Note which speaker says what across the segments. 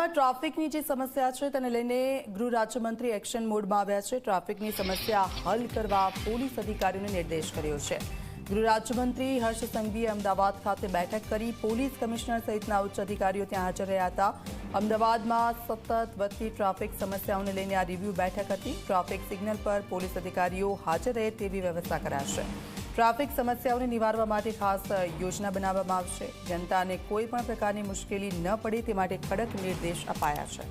Speaker 1: અમદાવાદમાં ટ્રાફિકની જે સમસ્યા છે તેને લઈને ગૃહ રાજ્યમંત્રી એક્શન મોડમાં આવ્યા છે. ટ્રાફિકની સમસ્યા હલ કરવા પોલીસ અધિકારીઓને નિર્દેશ કર્યો છે. ગૃહ રાજ્યમંત્રી હર્ષ સંઘવીએ અમદાવાદ ખાતે બેઠક કરી પોલીસ કમિશનર સહિતના ઉચ્ચ અધિકારીઓ ત્યાં હાજર રહ્યા હતા. અમદાવાદમાં સતત વધતી ટ્રાફિક સમસ્યાઓને લઈને આ રિવ્યૂ બેઠક હતી. ટ્રાફિક સિગ્નલ પર પોલીસ અધિકારીઓ હાજર રહે તેવી વ્યવસ્થા કરાશે. ટ્રાફિક સમસ્યાઓને નિવારવા માટે ખાસ યોજના બનાવવામાં આવશે. જનતાને કોઈ પણ પ્રકારની મુશ્કેલી ન પડે તે માટે કડક નિર્દેશ અપાયા છે.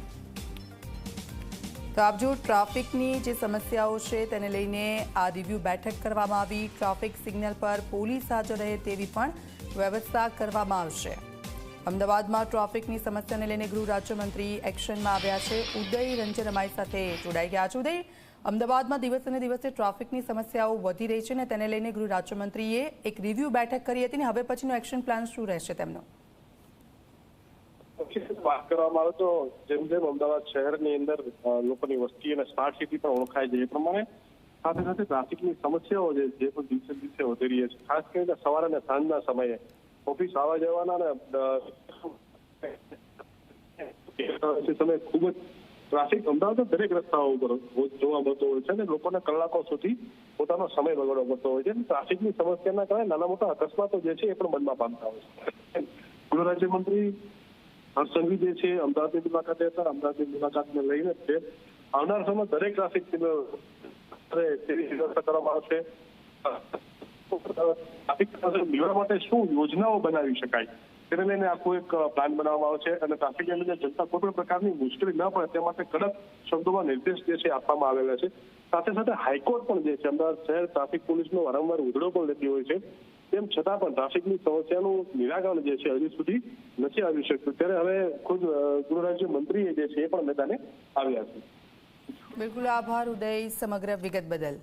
Speaker 1: તો આપ ટ્રાફિકની જે સમસ્યાઓ છે તેને લઈને આ રિવ્યૂ બેઠક કરવામાં આવી. ટ્રાફિક સિગ્નલ પર પોલીસ હાજર રહે તેવી પણ વ્યવસ્થા કરવામાં આવશે. અમદાવાદમાં ટ્રાફિકની સમસ્યાને લઈને ગૃહ રાજ્યમંત્રી એક્શનમાં આવ્યા છે. ઉદય રંજન અમારી સાથે જોડાઈ ગયા છે. ઉદય, અમદાવાદમાં દિવસે દિવસે ટ્રાફિકની સમસ્યાઓ વધી રહી છે અને તેને લઈને ગૃહ રાજ્યમંત્રીએ એક રિવ્યુ બેઠક કરી હતી ને હવે પછીનો એક્શન પ્લાન શું રહેશે તેમનો?
Speaker 2: વાત કરવામાં આવે તો જેમ જેમ અમદાવાદ શહેરની અંદર લોકોની વસ્તી અને સ્માર્ટ સિટી પણ ઓળખાય છે. એ પ્રમાણે સાથે સાથે ટ્રાફિકની સમસ્યાઓ જે પણ દિવસે દિવસે વધી રહી છે. ખાસ કરીને સવારે અને સાંજના સમયે ઓફિસ આવવા જવાના ને તમે ખૂબ જ ટ્રાફિક અમદાવાદ દરેક રસ્તાઓ ઉપર જોવા મળતો હોય છે અને લોકોને કલાકો સુધી પોતાનો સમય બગાડવો પડતો હોય છે. ટ્રાફિકની સમસ્યાના કારણે નાના મોટા અકસ્માતો જે છે એ પણ મનમાં પામતા હોય છે. ગૃહ રાજ્યમંત્રી હર્ષ સંઘવી જે છે, અમદાવાદની મુલાકાતે હતા. અમદાવાદની મુલાકાતને લઈને જ છે આવનાર સમય દરેક ટ્રાફિક તેવી વ્યવસ્થા કરવામાં આવશે. ટ્રાફિક નિવારણ માટે શું યોજનાઓ બનાવી શકાય? તેને લઈને આખું એક પ્લાન બનાવવામાં આવશે અને ટ્રાફિક લીધે જનતા કોઈ પણ પ્રકારની મુશ્કેલી ન પડે તે માટે કડક શબ્દોમાં નિર્દેશ જે છે આપવામાં આવેલા છે. સાથે સાથે હાઈકોર્ટ પણ જે છે, અમદાવાદ શહેર ટ્રાફિક પોલીસનો વારંવાર ઉધડો પણ લેતી હોય છે. તેમ છતાં પણ ટ્રાફિકની સમસ્યાનું નિરાકરણ જે છે હજી સુધી નથી આવી શકતું ત્યારે હવે ખુદ ગૃહ રાજ્ય મંત્રીએ જે છે એ પણ મેદાને આવ્યા છે.
Speaker 1: બિલકુલ આભાર, ઉદય, સમગ્ર વિગત બદલ.